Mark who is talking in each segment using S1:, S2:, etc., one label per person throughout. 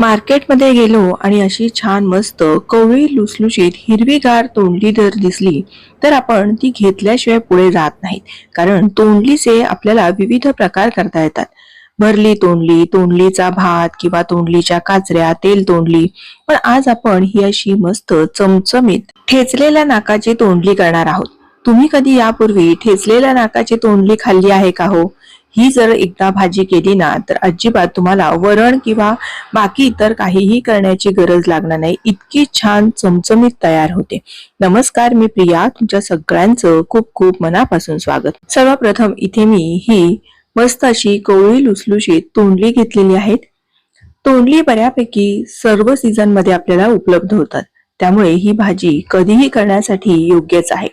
S1: मार्केटमध्ये गेलो आणि अशी छान मस्त कवळी लुसलुशीत हिरवीगार तोंडली जर दिसली तर आपण ती घेतल्याशिवाय पुढे जात नाहीत. कारण तोंडलीचे आपल्याला विविध प्रकार करता येतात. भरली तोंडली तोंडलीचा भात किंवा तोंडलीच्या काचऱ्या तेल तोंडली. पण आज आपण ही अशी मस्त चमचमीत ठेचलेल्या नाकाची तोंडली करणार आहोत. तुम्ही कधी यापूर्वी ठेचलेल्या नाकाची तोंडली खाल्ली आहे का हो? ही जर एकदा भाजी केली ना तर अजिबात तुम्हाला वरण किंवा बाकी इतर काहीही करण्याची गरज लागणार नाही. इतकी छान चमचमीत तयार होते. नमस्कार मी प्रिया. तुमच्या सगळ्यांचं खूप खूप मनापासून स्वागत. सर्वप्रथम इथे मी ही मस्त अशी कोवळी लुसलुशीत तोंडली घेतलेली आहेत. तोंडली बऱ्यापैकी सर्व सीझनमध्ये आपल्याला उपलब्ध होतात. त्यामुळे ही भाजी कधीही करण्यासाठी योग्यच आहे.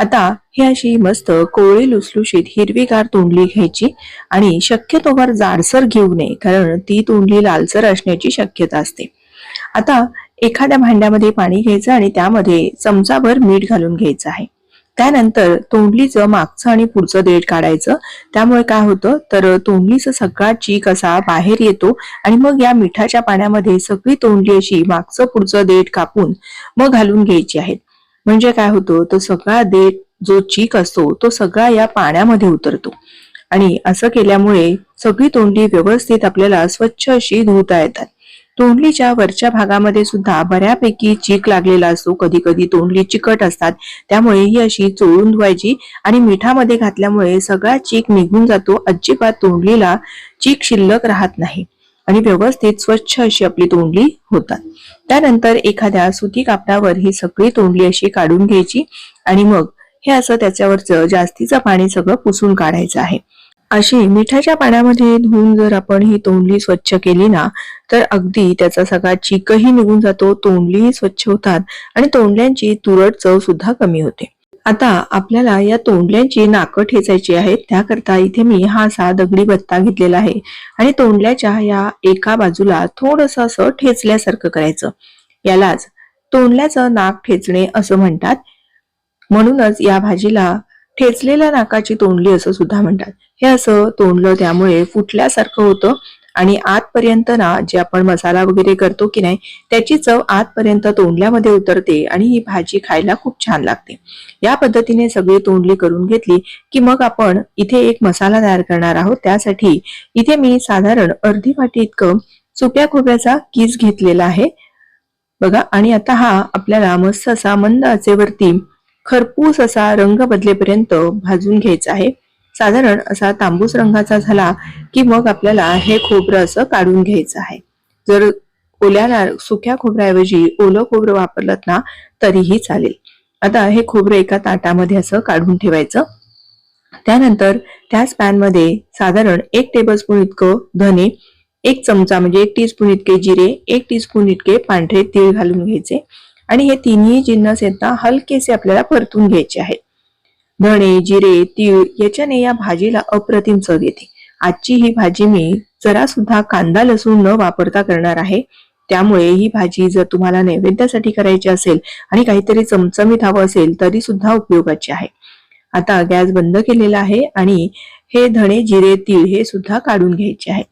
S1: आता ही अशी मस्त कोवळी लुसलुशीत हिरवीगार तोंडली घ्यायची आणि शक्यतोवर जाडसर घेऊ नये कारण ती तोंडली लालसर असण्याची शक्यता असते. आता एखाद्या भांड्यामध्ये पाणी घ्यायचं आणि त्यामध्ये चमचाभर मीठ घालून घ्यायचं आहे. त्यानंतर तोंडलीचं मागचं आणि पुढचं देठ काढायचं. त्यामुळे काय होतं? तर तोंडलीचा सगळा चीक असा बाहेर येतो आणि मग या मिठाच्या पाण्यामध्ये सगळी तोंडली अशी मागचं पुढचं देठ कापून मग घालून घ्यायची आहेत. म्हणजे काय होतं? तो सगळा देठ जो चीक असतो तो सगळा या पाण्यामध्ये उतरतो. आणि असं केल्यामुळे सगळी तोंडली व्यवस्थित आपल्याला स्वच्छ अशी धुता येतात. तोंडलीच्या वरच्या भागामध्ये सुद्धा बऱ्यापैकी चीक लागलेला असतो. कधी कधी तोंडली चिकट असतात. त्यामुळे ही अशी चोळून धुवायची आणि मिठामध्ये घातल्यामुळे सगळा चीक निघून जातो. अजिबात तोंडलीला चीक शिल्लक राहत नाही. आणि व्यवस्थित स्वच्छ अशी आपली तोंडली होतात. त्यानंतर एखाद्या सुती कापडावर ही सगळी तोंडली अशी काढून घ्यायची आणि मग हे असं त्याच्यावरचं जास्तीचं पाणी सगळं पुसून काढायचं आहे. अशी मिठाच्या पाण्यामध्ये धुवून जर आपण ही तोंडली स्वच्छ केली ना तर अगदी त्याचा सगळा चिकही निघून जातो तोंडलीही स्वच्छ होतात आणि तोंडल्यांची तुरट चव सुद्धा कमी होते. आता आपल्याला या तोंडल्यांची नाकं ठेचायची आहेत. त्याकरता इथे मी हा असा दगडी बत्ता घेतलेला आहे. आणि तोंडल्याच्या या एका बाजूला थोडस असं ठेचल्यासारखं करायचं. यालाच तोंडल्याचं नाक ठेचणे असं म्हणतात. म्हणूनच या भाजीला ठेचलेल्या नाकाची तोंडली असं सुद्धा म्हणतात. हे असं तोंडलं त्यामुळे फुटल्यासारखं होतं. आणि आतपर्यंत ना जे आपण मसाला वगैरे करतो की नाही त्याची चव आतपर्यंत तोंडल्यामध्ये उतरते आणि ही भाजी खायला खूप छान लागते. या पद्धतीने सगळी तोंडली करून घेतली की मग आपण इथे एक मसाला तयार करणार आहोत. त्यासाठी इथे मी साधारण अर्धी वाटी इतकं सुक्या खोबऱ्याचा किस घेतलेला आहे. बघा आणि आता हा आपल्याला मस्त असा मंद आचेवरती खरपूस असा रंग बदलेपर्यंत भाजून घ्यायचा आहे. साधारण असा तांबूस रंगाचा झाला की मग आपल्याला हे खोबरं असं काढून घ्यायचं आहे. जर ओल्या सुक्या खोबऱ्याऐवजी ओलं खोबरं वापरलं ना तरीही चालेल. आता हे खोबरं एका ताटामध्ये असं काढून ठेवायचं. त्यानंतर त्याच पॅनमध्ये साधारण एक टेबलस्पून इतकं धने एक चमचा म्हणजे एक टीस्पून इतके जिरे एक टीस्पून इतके पांढरे तीळ घालून घ्यायचे. आणि हे तिन्ही जिन्नस येतात हलकेसे आपल्याला परतून घ्यायचे आहेत. धणे जिरे तीळ याच्याने या भाजीला अप्रतिम चव येते. आजची ही भाजी मी जरा सुद्धा कांदा लसूण न वापरता करणार आहे. त्यामुळे ही भाजी जर तुम्हाला नैवेद्यासाठी करायची असेल आणि काहीतरी चमचमीत हवं असेल तरी सुद्धा उपयोगाची आहे. आता गॅस बंद केलेला आहे आणि हे धणे जिरे तीळ हे सुद्धा काढून घ्यायचे आहे.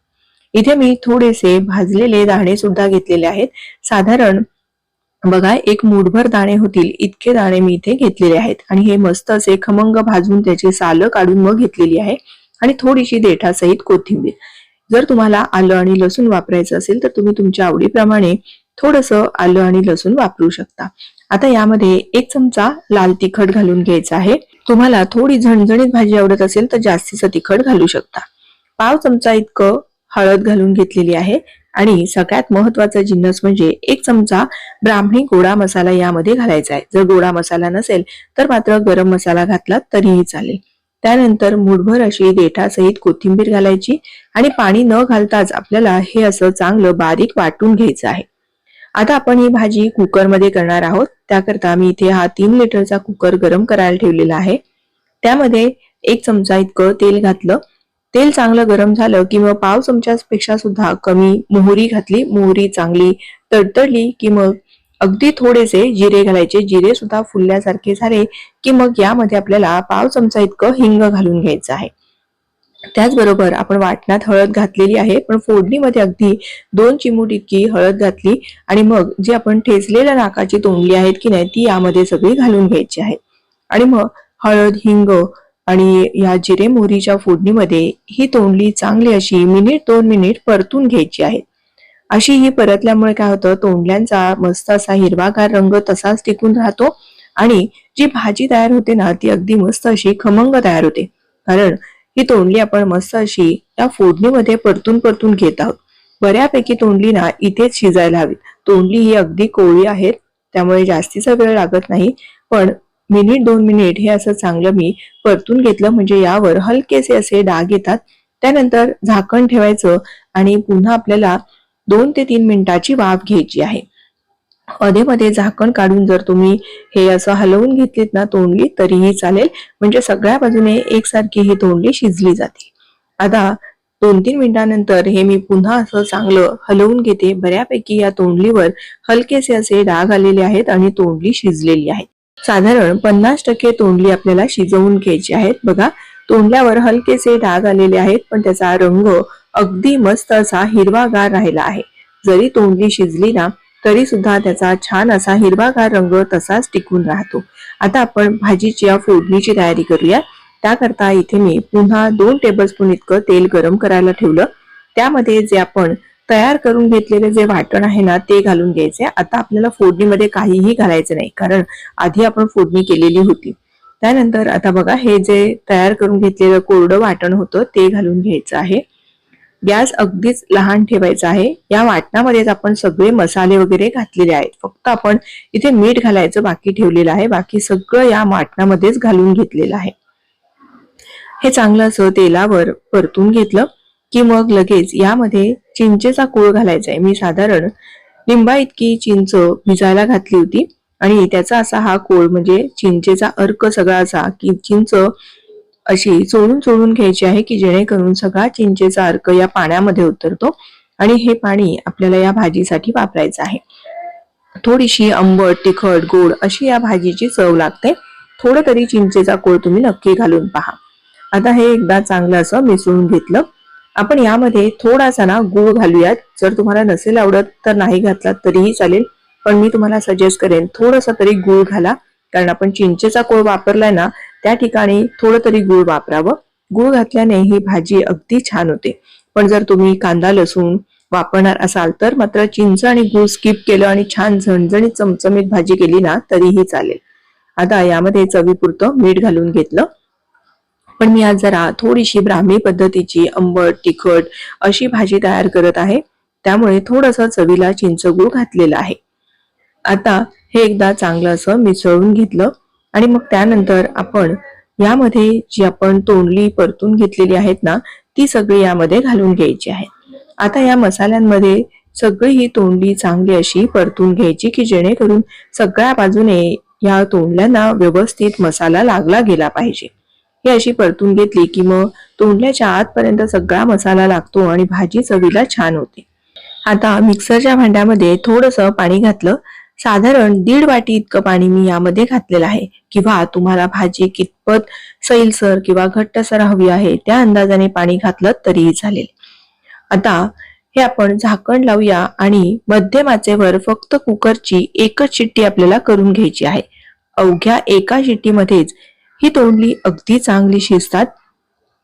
S1: इथे मी थोडेसे भाजलेले दाणे सुद्धा घेतलेले आहेत. साधारण बघा एक मूठभर दाणे होतील इतके दाणे मी इथे घेतलेले आहेत. आणि हे मस्त असे खमंग भाजून त्याची सालं काढून मग घेतलेली आहे. आणि थोडीशी देठासहित कोथिंबीर. जर तुम्हाला आलं आणि लसूण वापरायचं असेल तर तुम्ही तुमच्या आवडीप्रमाणे थोडस आलं आणि लसूण वापरू शकता. आता यामध्ये एक चमचा लाल तिखट घालून घ्यायचा आहे. तुम्हाला थोडी झणझणीत भाजी आवडत असेल तर जास्तीचं तिखट घालू शकता. पाव चमचा इतकं हळद घालून घेतलेली आहे. आणि सगळ्यात महत्त्वाचा जिन्नस म्हणजे एक चमचा ब्राह्मणी गोडा मसाला यामध्ये घालायचा आहे. जर गोडा मसाला नसेल तर मात्र गरम मसाला घातला तरीही चालेल. त्यानंतर मुठभर अशी देठासहित कोथिंबीर घालायची आणि पाणी न घालताच आपल्याला हे असं चांगलं बारीक वाटून घ्यायचं आहे. आता आपण ही भाजी कुकरमध्ये करणार आहोत. त्याकरता मी इथे हा तीन लिटरचा कुकर गरम करायला ठेवलेला आहे. त्यामध्ये एक चमचा इतकं तेल घातलं. तेल चांगलं गरम झालं की मग पाव चमच्यापेक्षा सुद्धा कमी मोहरी घातली मोहरी चांगली तडतडली की मग अगदी थोडेसे जिरे घालायचे. जिरे सुद्धा फुलल्यासारखे झाले की मग यामध्ये आपल्याला पाव चमचा इतकं हिंग घालून घ्यायचं आहे. त्याचबरोबर आपण वाटणात हळद घातलेली आहे पण फोडणीमध्ये अगदी दोन चिमूट इतकी हळद घातली आणि मग जी आपण ठेचलेल्या नाकाची तोंडली आहेत की नाही ती यामध्ये सगळी घालून घ्यायची आहे. आणि मग हळद हिंग आणि या जिरे मोहरीच्या फोडणीमध्ये ही तोंडली चांगली अशी मिनिट दोन मिनिट परतून घ्यायची आहे. अशी ही परतल्यामुळे काय होतं तोंडल्यांचा मस्त असा हिरवागार रंग तसाच टिकून राहतो आणि जी भाजी तयार होते ना ती अगदी मस्त अशी खमंग तयार होते. कारण ही तोंडली आपण मस्त अशी या फोडणीमध्ये परतून परतून घेत आहोत. बऱ्यापैकी तोंडली ना इथेच शिजायला हवी तोंडली ही अगदी कोळी आहेत त्यामुळे जास्तीचा वेळ लागत नाही. पण मिनिट दोन मिनिट हे असं चांगलं मी परतून घेतलं. म्हणजे यावर हलकेसे असे डाग येतात. त्यानंतर झाकण ठेवायचं आणि पुन्हा आपल्याला दोन ते तीन मिनिटाची वाफ घ्यायची आहे. मध्ये मध्ये झाकण काढून जर तुम्ही हे असं हलवून घेतलीत ना तोंडली तरीही चालेल. म्हणजे सगळ्या बाजूने एकसारखी ही तोंडली शिजली जाते. आता दोन तीन मिनिटानंतर हे मी पुन्हा असं चांगलं हलवून घेते. बऱ्यापैकी या तोंडलीवर हलकेसे असे डाग आलेले आहेत आणि तोंडली शिजलेली आहे. साधारण पन्नास टक्के तोंडली आपल्याला शिजवून घ्यायची आहेत. बघा तोंडल्यावर हलकेसे डाग आलेले आहेत पण त्याचा रंग अगदी मस्त असा हिरवागार राहिला आहे. जरी तोंडली शिजली ना तरी सुद्धा त्याचा छान असा हिरवागार रंग तसाच टिकून राहतो. आता आपण भाजीची या फोडणीची तयारी करूया. त्याकरता इथे मी पुन्हा दोन टेबलस्पून इतकं तेल गरम करायला ठेवलं. त्यामध्ये जे आपण तयार करून घेतलेले जे वाटण आहे ना ते घालून घ्यायचे. आता आपल्याला फोडणीमध्ये काहीही घालायचं नाही कारण आधी आपण फोडणी केलेली होती. त्यानंतर आता बघा हे जे तयार करून घेतलेलं कोरडं वाटण होतं ते घालून घ्यायचं आहे. गॅस अगदीच लहान ठेवायचा आहे. या वाटणामध्येच आपण सगळे मसाले वगैरे घातलेले आहेत. फक्त आपण इथे मीठ घालायचं बाकी ठेवलेलं आहे. बाकी सगळं या वाटणामध्येच घालून घेतलेलं आहे. हे चांगलं असं तेलावर परतून घेतलं. की मग लगेच यामध्ये चिंचेचा कूळ घालायचा आहे मी साधारण लिंबा इतकी चिंच भिजायला घातली होती आणि त्याचा असा हा कोळ म्हणजे चिंचेचा अर्क सगळा असा की चिंच अशी चोळून चोळून घ्यायची आहे की जेणेकरून सगळा चिंचेचा अर्क या पाण्यामध्ये उतरतो आणि हे पाणी आपल्याला या भाजीसाठी वापरायचं आहे. थोडीशी आंबट तिखट गोड अशी या भाजीची चव लागते. थोडं तरी चिंचेचा कोळ तुम्ही नक्की घालून पहा. आता हे एकदा चांगलं असं मिसळून घेतलं. आपण यामध्ये थोडासा ना गूळ घालूयात. जर तुम्हाला नसेल आवडत तर नाही घातलात तरीही चालेल. पण मी तुम्हाला सजेस्ट करेन थोडासा तरी गूळ घाला. कारण आपण चिंचेचा कोळ वापरलाय ना त्या ठिकाणी थोडं तरी गूळ वापरावं. गूळ घातल्याने ही भाजी अगदी छान होते. पण जर तुम्ही कांदा लसूण वापरणार असाल तर मात्र चिंच आणि गूळ स्किप केलं आणि छान झणझणीत चमचमीत भाजी केली ना तरीही चालेल. आता यामध्ये चवीपुरतं मीठ घालून घेतलं. पण मी आज जरा थोडीशी ब्राह्मी पद्धतीची आंबट तिखट अशी भाजी तयार करत आहे. त्यामुळे थोडासा चवीला चिंचगूळ घातलेला आहे. आता हे एकदा चांगलं असं मिसळून घेतलं आणि मग त्यानंतर आपण यामध्ये जी आपण तोंडली परतून घेतलेली आहेत ना ती सगळी यामध्ये घालून घ्यायची आहे. आता या मसाल्यांमध्ये सगळी ही तोंडली चांगली अशी परतून घ्यायची की जेणेकरून सगळ्या बाजूने या तोंडल्यांना व्यवस्थित मसाला लागला गेला पाहिजे. ही अशी परतून घेतली की मग तोंडल्याच्या आतपर्यंत सगळा मसाला लागतो आणि भाजी चवीला छान होते. आता मिक्सरच्या भांड्यामध्ये थोडस पाणी घातलं. साधारण दीड वाटी इतकं पाणी मी यामध्ये घातलेलं आहे. किंवा तुम्हाला भाजी कितपत सैलसर किंवा घट्टसर हवी आहे त्या अंदाजाने पाणी घातलं तरीही चालेल. आता हे आपण झाकण लावूया आणि मध्यम आचेवर फक्त कुकरची एकच शिट्टी आपल्याला करून घ्यायची आहे. अवघ्या एका शिट्टीमध्येच ही तोंडली अगदी चांगली शिजतात.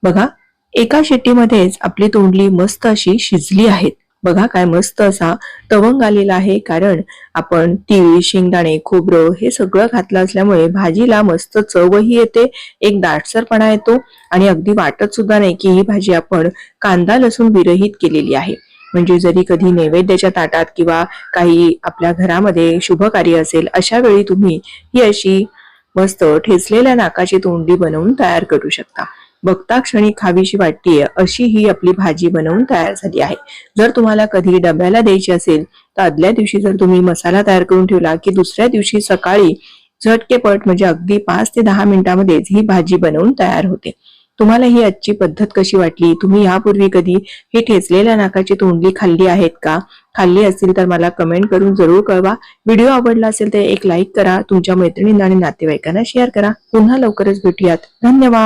S1: बघा एका शेट्टीमध्येच आपली तोंडली मस्त अशी शिजली आहेत. बघा काय मस्त असा तवंग आलेला आहे कारण आपण तीळ शेंगदाणे खोबरं हे सगळं घातलं असल्यामुळे भाजीला मस्त चवही येते एक दाटसरपणा येतो आणि अगदी वाटत सुद्धा नाही की ही भाजी आपण कांदा लसूण विरहित केलेली आहे. म्हणजे जरी कधी नैवेद्याच्या ताटात किंवा काही आपल्या घरामध्ये शुभ कार्य असेल अशा वेळी तुम्ही ही अशी मस्त ठेचलेल्या नाकाची तोंडी बनवून तयार करू शकता. बघता क्षणी खावीशी वाटतीये अशी ही आपली भाजी बनवून तयार झाली आहे. जर तुम्हाला कधी डब्याला द्यायची असेल तर आदल्या दिवशी जर तुम्ही मसाला तयार करून ठेवला की दुसऱ्या दिवशी सकाळी झटकेपट म्हणजे अगदी पाच ते दहा मिनिटांमध्येच ही भाजी बनवून तयार होते. तुम्हाला ही आजची पद्धत कशी वाटली? तुम्ही यापूर्वी कधी ही ठेचलेल्या नाकाची तोंडली खाल्ली आहेत का? खाल्ली असतील तर मला कमेंट करून जरूर कळवा. व्हिडिओ आवडला असेल तर एक लाईक करा. तुमच्या मैत्रिणींना आणि नातेवाईकांना शेअर करा. पुन्हा लवकरच भेटूयात. धन्यवाद.